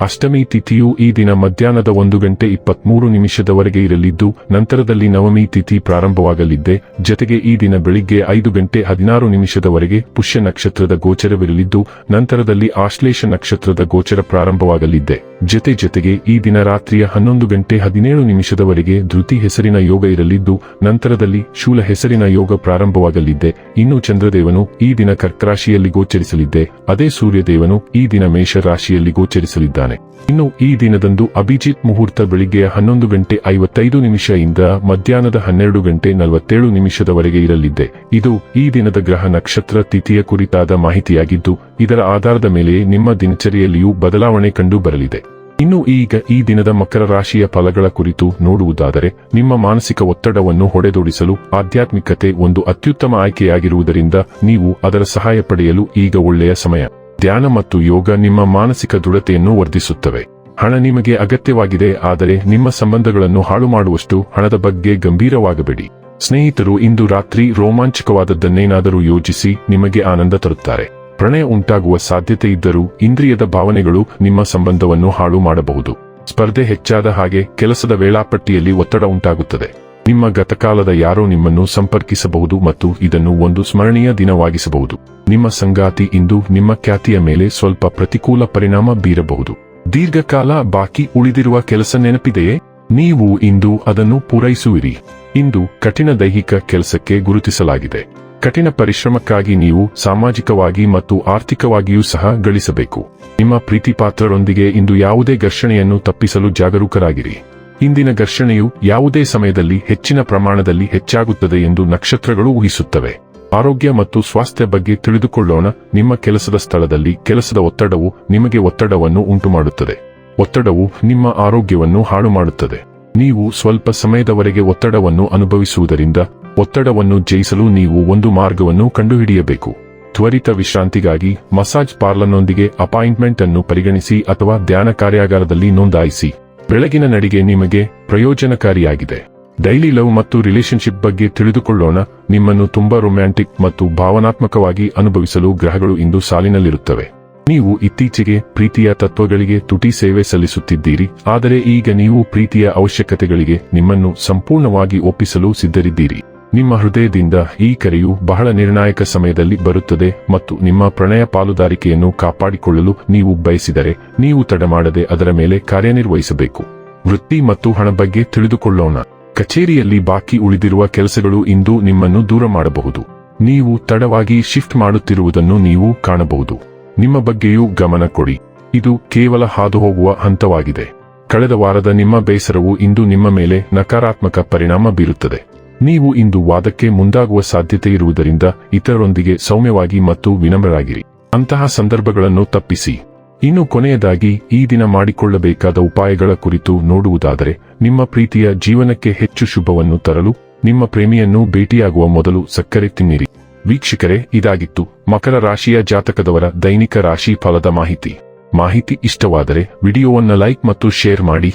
ಅಷ್ಟಮಿ ತಿಥಿಯು ಈ ದಿನ ಮಧ್ಯಾಹ್ನದ ಒಂದು ಗಂಟೆ ಇಪ್ಪತ್ಮೂರು ನಿಮಿಷದವರೆಗೆ ಇರಲಿದ್ದು, ನಂತರದಲ್ಲಿ ನವಮಿ ತಿಥಿ ಪ್ರಾರಂಭವಾಗಲಿದ್ದೆ. ಜತೆಗೆ ಈ ದಿನ ಬೆಳಿಗ್ಗೆ ಐದು ಗಂಟೆ ಹದಿನಾರು ನಿಮಿಷದವರೆಗೆ ಪುಷ್ಯ ನಕ್ಷತ್ರದ ಗೋಚರವಿರಲಿದ್ದು, ನಂತರದಲ್ಲಿ ಆಶ್ಲೇಷ ನಕ್ಷತ್ರದ ಗೋಚರ ಪ್ರಾರಂಭವಾಗಲಿದ್ದೆ. ಜತೆ ಜತೆಗೆ ಈ ದಿನ ರಾತ್ರಿಯ ಹನ್ನೊಂದು ಗಂಟೆ ಹದಿನೇಳು ನಿಮಿಷದವರೆಗೆ ಧೃತಿ ಹೆಸರಿನ ಯೋಗ ಇರಲಿದ್ದು, ನಂತರದಲ್ಲಿ ಶೂಲ ಹೆಸರಿನ ಯೋಗ ಪ್ರಾರಂಭವಾಗಲಿದ್ದೆ. ಇನ್ನು ಚಂದ್ರದೇವನು ಈ ದಿನ ಕರ್ಕರಾಶಿಯಲ್ಲಿ ಗೋಚರಿಸಲಿದ್ದೆ. ಅದೇ ಸೂರ್ಯದೇವನು ಈ ದಿನ ಮೇಷ ರಾಶಿಯಲ್ಲಿ ಗೋಚರಿಸಲಿದ್ದಾನೆ. ಇನ್ನು ಈ ದಿನದಂದು ಅಭಿಜಿತ್ ಮುಹೂರ್ತ ಬೆಳಿಗ್ಗೆ ಹನ್ನೊಂದು ಗಂಟೆ ಐವತ್ತೈದು ನಿಮಿಷ ಇಂದ ಮಧ್ಯಾಹ್ನದ ಹನ್ನೆರಡು ಗಂಟೆ ನಲವತ್ತೇಳು ನಿಮಿಷದವರೆಗೆ ಇರಲಿದೆ. ಇದು ಈ ದಿನದ ಗ್ರಹ ನಕ್ಷತ್ರ ತಿಥಿಯ ಕುರಿತಾದ ಮಾಹಿತಿಯಾಗಿದ್ದು, ಇದರ ಆಧಾರದ ಮೇಲೆ ನಿಮ್ಮ ದಿನಚರಿಯಲ್ಲಿಯೂ ಬದಲಾವಣೆ ಕಂಡು ಬರಲಿದೆ. ಇನ್ನು ಈಗ ಈ ದಿನದ ಮಕರ ರಾಶಿಯ ಫಲಗಳ ಕುರಿತು ನೋಡುವುದಾದರೆ, ನಿಮ್ಮ ಮಾನಸಿಕ ಒತ್ತಡವನ್ನು ಹೊಡೆದೋಡಿಸಲು ಆಧ್ಯಾತ್ಮಿಕತೆ ಒಂದು ಅತ್ಯುತ್ತಮ ಆಯ್ಕೆಯಾಗಿರುವುದರಿಂದ ನೀವು ಅದರ ಸಹಾಯ ಪಡೆಯಲು ಈಗ ಒಳ್ಳೆಯ ಸಮಯ. ಧ್ಯಾನ ಮತ್ತು ಯೋಗ ನಿಮ್ಮ ಮಾನಸಿಕ ದೃಢತೆಯನ್ನು ವರ್ಧಿಸುತ್ತವೆ. ಹಣ ನಿಮಗೆ ಅಗತ್ಯವಾಗಿದೆ, ಆದರೆ ನಿಮ್ಮ ಸಂಬಂಧಗಳನ್ನು ಹಾಳು ಮಾಡುವಷ್ಟು ಹಣದ ಬಗ್ಗೆ ಗಂಭೀರವಾಗಬೇಡಿ. ಸ್ನೇಹಿತರು, ಇಂದು ರಾತ್ರಿ ರೋಮಾಂಚಕವಾದದ್ದನ್ನೇನಾದರೂ ಯೋಚಿಸಿ ನಿಮಗೆ ಆನಂದ ತರುತ್ತಾರೆ. ಪ್ರಣಯ ಉಂಟಾಗುವ ಸಾಧ್ಯತೆ ಇದ್ದರೂ ಇಂದ್ರಿಯದ ಭಾವನೆಗಳು ನಿಮ್ಮ ಸಂಬಂಧವನ್ನು ಹಾಳು ಮಾಡಬಹುದು. ಸ್ಪರ್ಧೆ ಹೆಚ್ಚಾದ ಹಾಗೆ ಕೆಲಸದ ವೇಳಾಪಟ್ಟಿಯಲ್ಲಿ ಒತ್ತಡ ಉಂಟಾಗುತ್ತದೆ. ನಿಮ್ಮ ಗತಕಾಲದ ಯಾರೋ ನಿಮ್ಮನ್ನು ಸಂಪರ್ಕಿಸಬಹುದು ಮತ್ತು ಇದನ್ನು ಒಂದು ಸ್ಮರಣೀಯ ದಿನವಾಗಿಸಬಹುದು. ನಿಮ್ಮ ಸಂಗಾತಿ ಇಂದು ನಿಮ್ಮ ಖ್ಯಾತಿಯ ಮೇಲೆ ಸ್ವಲ್ಪ ಪ್ರತಿಕೂಲ ಪರಿಣಾಮ ಬೀರಬಹುದು. ದೀರ್ಘಕಾಲ ಬಾಕಿ ಉಳಿದಿರುವ ಕೆಲಸ ನೆನಪಿದೆಯೇ? ನೀವು ಇಂದು ಅದನ್ನು ಪೂರೈಸುವಿರಿ. ಇಂದು ಕಠಿಣ ದೈಹಿಕ ಕೆಲಸಕ್ಕೆ ಗುರುತಿಸಲಾಗಿದೆ. ಕಠಿಣ ಪರಿಶ್ರಮಕ್ಕಾಗಿ ನೀವು ಸಾಮಾಜಿಕವಾಗಿ ಮತ್ತು ಆರ್ಥಿಕವಾಗಿಯೂ ಸಹ ಗಳಿಸಬೇಕು. ನಿಮ್ಮ ಪ್ರೀತಿಪಾತ್ರರೊಂದಿಗೆ ಇಂದು ಯಾವುದೇ ಘರ್ಷಣೆಯನ್ನು ತಪ್ಪಿಸಲು ಜಾಗರೂಕರಾಗಿರಿ. ಇಂದಿನ ಘರ್ಷಣೆಯು ಯಾವುದೇ ಸಮಯದಲ್ಲಿ ಹೆಚ್ಚಿನ ಪ್ರಮಾಣದಲ್ಲಿ ಹೆಚ್ಚಾಗುತ್ತದೆ ಎಂದು ನಕ್ಷತ್ರಗಳು ಊಹಿಸುತ್ತವೆ. ಆರೋಗ್ಯ ಮತ್ತು ಸ್ವಾಸ್ಥ್ಯ ಬಗ್ಗೆ ತಿಳಿದುಕೊಳ್ಳೋಣ. ನಿಮ್ಮ ಕೆಲಸದ ಸ್ಥಳದಲ್ಲಿ ಕೆಲಸದ ಒತ್ತಡವು ನಿಮಗೆ ಒತ್ತಡವನ್ನು ಉಂಟುಮಾಡುತ್ತದೆ. ಒತ್ತಡವು ನಿಮ್ಮ ಆರೋಗ್ಯವನ್ನು ಹಾಳು ಮಾಡುತ್ತದೆ ನೀವು ಸ್ವಲ್ಪ ಸಮಯದವರೆಗೆ ಒತ್ತಡವನ್ನು ಅನುಭವಿಸುವುದರಿಂದ ಒತ್ತಡವನ್ನು ಜಯಿಸಲು ನೀವು ಒಂದು ಮಾರ್ಗವನ್ನು ಕಂಡುಹಿಡಿಯಬೇಕು. ತ್ವರಿತ ವಿಶ್ರಾಂತಿಗಾಗಿ ಮಸಾಜ್ ಪಾರ್ಲರ್ನೊಂದಿಗೆ ಅಪಾಯಿಂಟ್ಮೆಂಟ್ ಅನ್ನು ಪರಿಗಣಿಸಿ ಅಥವಾ ಧ್ಯಾನ ಕಾರ್ಯಾಗಾರದಲ್ಲಿ ನೋಂದಾಯಿಸಿ. ಬೆಳಗಿನ ನಡಿಗೆ ನಿಮಗೆ ಪ್ರಯೋಜನಕಾರಿಯಾಗಿದೆ. ಡೈಲಿ ಲವ್ ಮತ್ತು ರಿಲೇಶನ್ಶಿಪ್ ಬಗ್ಗೆ ತಿಳಿದುಕೊಳ್ಳೋಣ. ನಿಮ್ಮನ್ನು ತುಂಬಾ ರೊಮ್ಯಾಂಟಿಕ್ ಮತ್ತು ಭಾವನಾತ್ಮಕವಾಗಿ ಅನುಭವಿಸಲು ಗ್ರಹಗಳು ಇಂದು ಸಾಲಿನಲ್ಲಿರುತ್ತವೆ. ನೀವು ಇತ್ತೀಚೆಗೆ ಪ್ರೀತಿಯ ತತ್ವಗಳಿಗೆ ತುಟಿ ಸೇವೆ ಸಲ್ಲಿಸುತ್ತಿದ್ದೀರಿ. ಆದರೆ ಈಗ ನೀವು ಪ್ರೀತಿಯ ಅವಶ್ಯಕತೆಗಳಿಗೆ ನಿಮ್ಮನ್ನು ಸಂಪೂರ್ಣವಾಗಿ ಒಪ್ಪಿಸಲು ಸಿದ್ಧರಿದ್ದೀರಿ. ನಿಮ್ಮ ಹೃದಯದಿಂದ ಈ ಕರೆಯು ಬಹಳ ನಿರ್ಣಾಯಕ ಸಮಯದಲ್ಲಿ ಬರುತ್ತದೆ ಮತ್ತು ನಿಮ್ಮ ಪ್ರಣಯ ಪಾಲುದಾರಿಕೆಯನ್ನು ಕಾಪಾಡಿಕೊಳ್ಳಲು ನೀವು ಬಯಸಿದರೆ ನೀವು ತಡಮಾಡದೆ ಅದರ ಮೇಲೆ ಕಾರ್ಯನಿರ್ವಹಿಸಬೇಕು. ವೃತ್ತಿ ಮತ್ತು ಹಣ ಬಗ್ಗೆ ತಿಳಿದುಕೊಳ್ಳೋಣ. ಕಚೇರಿಯಲ್ಲಿ ಬಾಕಿ ಉಳಿದಿರುವ ಕೆಲಸಗಳು ಇಂದು ನಿಮ್ಮನ್ನು ದೂರ ಮಾಡಬಹುದು. ನೀವು ತಡವಾಗಿ ಶಿಫ್ಟ್ ಮಾಡುತ್ತಿರುವುದನ್ನು ನೀವು ಕಾಣಬಹುದು. ನಿಮ್ಮ ಬಗ್ಗೆಯೂ ಗಮನ ಕೊಡಿ. ಇದು ಕೇವಲ ಹಾದುಹೋಗುವ ಹಂತವಾಗಿದೆ. ಕಳೆದ ವಾರದ ನಿಮ್ಮ ಬೇಸರವು ಇಂದು ನಿಮ್ಮ ಮೇಲೆ ನಕಾರಾತ್ಮಕ ಪರಿಣಾಮ ಬೀರುತ್ತದೆ. ನೀವು ಇಂದು ವಾದಕ್ಕೆ ಮುಂದಾಗುವ ಸಾಧ್ಯತೆ ಇರುವುದರಿಂದ ಇತರರೊಂದಿಗೆ ಸೌಮ್ಯವಾಗಿ ಮತ್ತು ವಿನಮ್ರರಾಗಿರಿ. ಅಂತಹ ಸಂದರ್ಭಗಳನ್ನು ತಪ್ಪಿಸಿ. ಇನ್ನು ಕೊನೆಯದಾಗಿ, ಈ ದಿನ ಮಾಡಿಕೊಳ್ಳಬೇಕಾದ ಉಪಾಯಗಳ ಕುರಿತು ನೋಡುವುದಾದರೆ, ನಿಮ್ಮ ಪ್ರೀತಿಯ ಜೀವನಕ್ಕೆ ಹೆಚ್ಚು ಶುಭವನ್ನು ತರಲು, ನಿಮ್ಮ ಪ್ರೇಮಿಯನ್ನು ಭೇಟಿಯಾಗುವ ಮೊದಲು ಸಕ್ಕರೆ ತಿನ್ನಿರಿ. ವೀಕ್ಷಕರೇ, ಇದಾಗಿತ್ತು ಮಕರ ರಾಶಿಯ ಜಾತಕದವರ ದೈನಿಕ ರಾಶಿ ಫಲದ ಮಾಹಿತಿ. ಮಾಹಿತಿ ಇಷ್ಟವಾದರೆ, ವಿಡಿಯೋವನ್ನು ಲೈಕ್ ಮತ್ತು ಶೇರ್ ಮಾಡಿ.